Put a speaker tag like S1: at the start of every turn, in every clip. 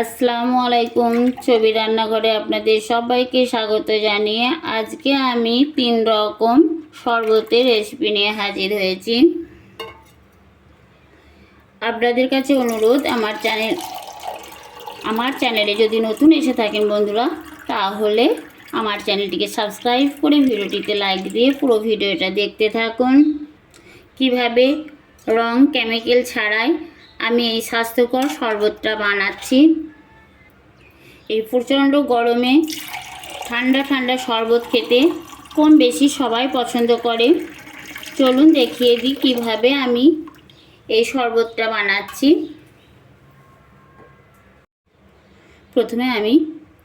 S1: আসসালামু আলাইকুম ছবি রান্নাঘরে আপনাদের সবাইকে স্বাগত জানিয়ে আজকে আমি তিন রকম শরবতের রেসিপি নিয়ে হাজির হয়েছি। আপনাদের কাছে অনুরোধ, আমার চ্যানেল আমার চ্যানেলে যদি নতুন এসে থাকেন বন্ধুরা, তাহলে আমার চ্যানেলটিকে সাবস্ক্রাইব করে ভিডিওটিতে লাইক দিয়ে পুরো ভিডিওটা দেখতে থাকুন। কীভাবে রং কেমিক্যাল ছাড়াই আমি এই স্বাস্থ্যকর শরবতটা বানাচ্ছি এই প্রচণ্ড গরমে ঠান্ডা ঠান্ডা শরবত খেতে কম বেশি সবাই পছন্দ করে। চলুন দেখিয়ে দিই কীভাবে আমি এই শরবতটা বানাচ্ছি। প্রথমে আমি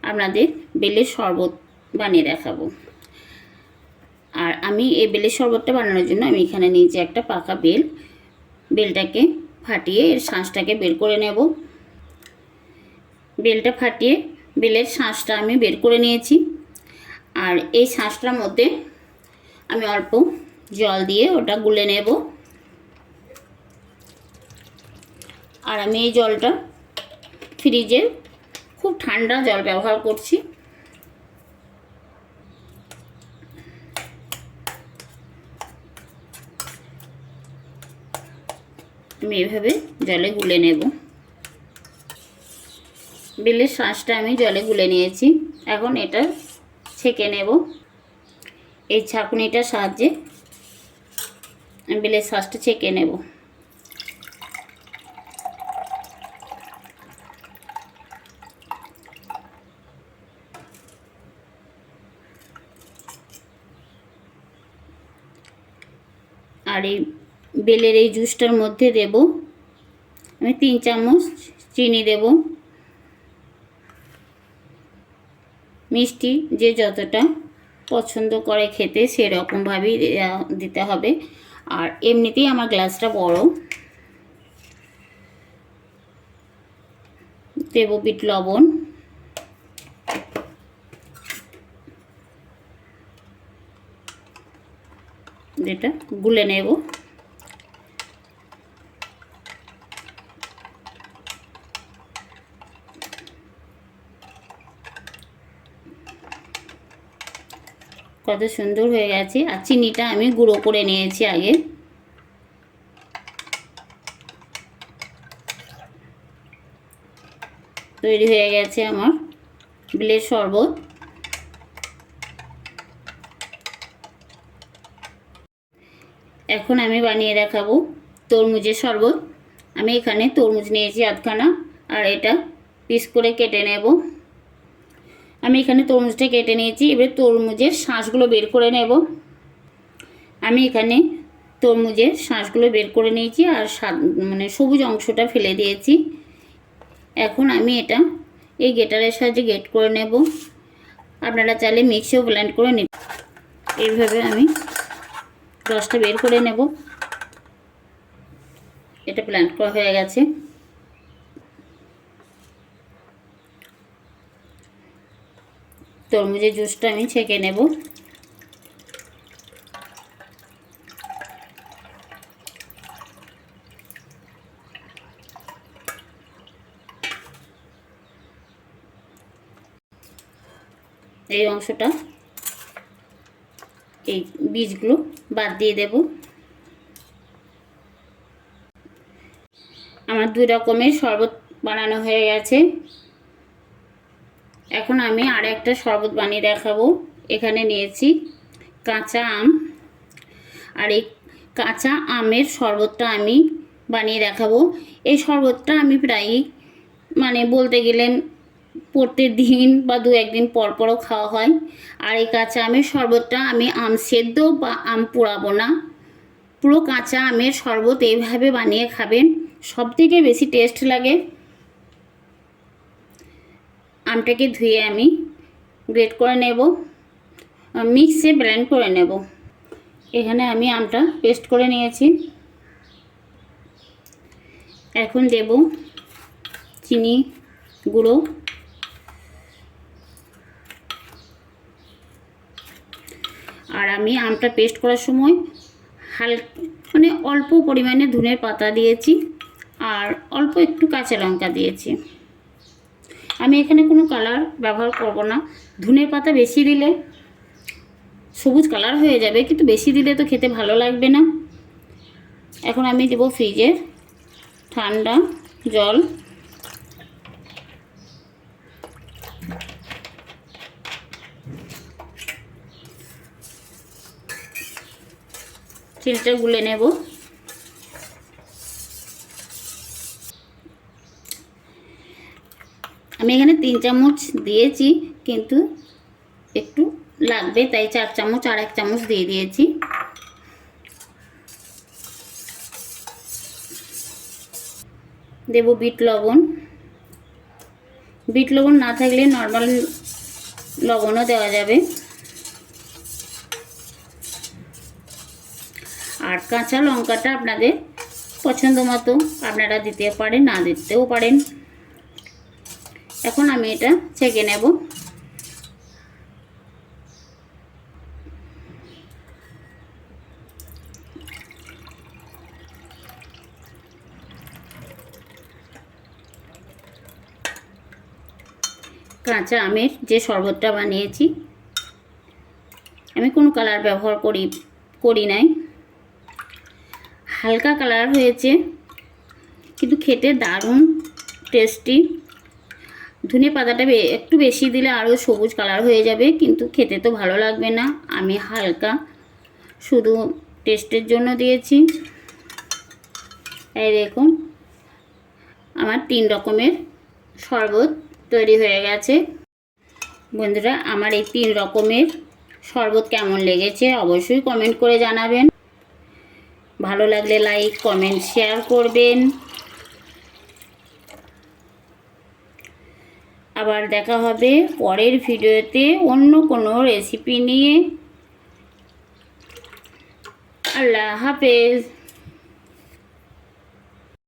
S1: আপনাদের বেলের শরবত বানিয়ে দেখাবো। আর আমি এই বেলের শরবতটা বানানোর জন্য আমি এখানে নিয়েছি একটা পাকা বেল। বেলটাকে ফাটিয়ে এর শাঁসটাকে বের করে নেব। বেলটা ফাটিয়ে বেলের শাঁসটা আমি বের করে নিয়েছি। আর এই শাঁসটার মধ্যে আমি অল্প জল দিয়ে ওটা গুলে নেব। আর আমি এই জলটা ফ্রিজে খুব ঠান্ডা জল ব্যবহার করছি। আমি এভাবে জলে গুলে নেব। বেলের শাঁসটা আমি জলে গুলে নিয়েছি। এখন এটা ছেঁকে নেব। এই ছাঁকুনিটার সাহায্যে বেলের শাঁসটা ছেঁকে নেব। আর এই বেলের এই জুসটার মধ্যে দেব। আমি তিন চামচ চিনি দেব। মিষ্টি যে যতটা পছন্দ করে খেতে সেরকমভাবেই দিতে হবে। আর এমনিতেই আমার গ্লাসটা বড়। দেব বিট লবণ। যেটা গুলে নেব। কত সুন্দর হয়ে গেছে। আর চিনিটা আমি গুঁড়ো করে নিয়েছি আগে। তৈরি হয়ে গেছে আমার বিলের শরবত। এখন আমি বানিয়ে দেখাবো তরমুজের শরবত। আমি এখানে তরমুজ নিয়েছি আধখানা, আর এটা পিস করে কেটে নেব। আমি এখানে তরমুজটা কেটে নিয়েছি, এবারে তরমুজের শাঁসগুলো বের করে নেব। আমি এখানে তরমুজের শাঁসগুলো বের করে নিয়েছি আর মানে সবুজ অংশটা ফেলে দিয়েছি। এখন আমি এটা, এই গেটারের সাহায্যে গেট করে নেব। আপনারা চাইলে মিক্সিও ব্লেন্ড করে নিন এইভাবে আমি রসটা বের করে নেব। এটা ব্লেন্ড করা হয়ে গেছে। তরমুজের জুসটা আমি ছেঁকে নেব। এই অংশটা এই বীজগুলো বাদ দিয়ে দেব। আমার দুই রকমের শরবত বানানো হয়ে গেছে। এখন আমি আর একটা শরবত বানিয়ে দেখাবো। এখানে নিয়েছি কাঁচা আম। আর এই কাঁচা আমের শরবতটা আমি বানিয়ে দেখাবো। এই শরবতটা আমি প্রায়ই মানে বলতে গেলেন প্রত্যেক দিন বা দু একদিন পর পরও খাওয়া হয়। আর এই কাঁচা আমের শরবতটা আমি আম সেদ্ধ বা আম পোড়াবো না। পুরো কাঁচা আমের শরবত এইভাবে বানিয়ে খাবেন। সব থেকে বেশি টেস্ট লাগে। আমটাকে ধুয়ে আমি গ্রেট করে নেব মিক্সে ব্লেন্ড করে নেব। এখানে আমি আমটা পেস্ট করে নিয়েছি। এখন দেব চিনি গুঁড়ো। আর আমি আমটা পেস্ট করার সময় হালকা মানে অল্প পরিমাণে ধনের পাতা দিয়েছি আর অল্প একটু কাঁচা লঙ্কা দিয়েছি। আমি এখানে কোনো কালার ব্যবহার করব না। ধনে পাতা বেশি দিলে সবুজ কালার হয়ে যাবে, কিন্তু বেশি দিলে তো খেতে ভালো লাগবে না। এখন আমি দেবো ফ্রিজে ঠান্ডা জল। চিলটা গুলে নেব। আমি এখানে তিন চামচ দিয়েছি, কিন্তু একটু লাগবে, তাই চার চামচ আর এক চামচ দিয়ে দিয়েছি। দেব বিট লবণ। বিট লবণ না থাকলে নর্মাল লবণও দেওয়া যাবে। আর কাঁচা লঙ্কাটা আপনাদের পছন্দ মতো, আপনারা দিতে পারেন, না দিতেও পারেন। এখন আমি এটা ছেঁকে নেব। কাঁচা আমের যে শরবতটা বানিয়েছি, আমি কোনো কালার ব্যবহার করি করি নাই। হালকা কালার হয়েছে, কিন্তু খেতে দারুণ টেস্টি। ধনে পাতাটা একটু বেশি দিলে আরও সবুজ কালার হয়ে যাবে, কিন্তু খেতে তো ভালো লাগবে না। আমি হালকা শুধু টেস্টের জন্য দিয়েছি। এই দেখুন, আমার তিন রকমের শরবত তৈরি হয়ে গেছে। বন্ধুরা, আমার এই তিন রকমের শরবত কেমন লেগেছে অবশ্যই কমেন্ট করে জানাবেন। ভালো লাগলে লাইক কমেন্ট শেয়ার করবেন। আবার দেখা হবে পরের ভিডিওতে অন্য কোনো রেসিপি নিয়ে। আল্লাহ হাফেজ।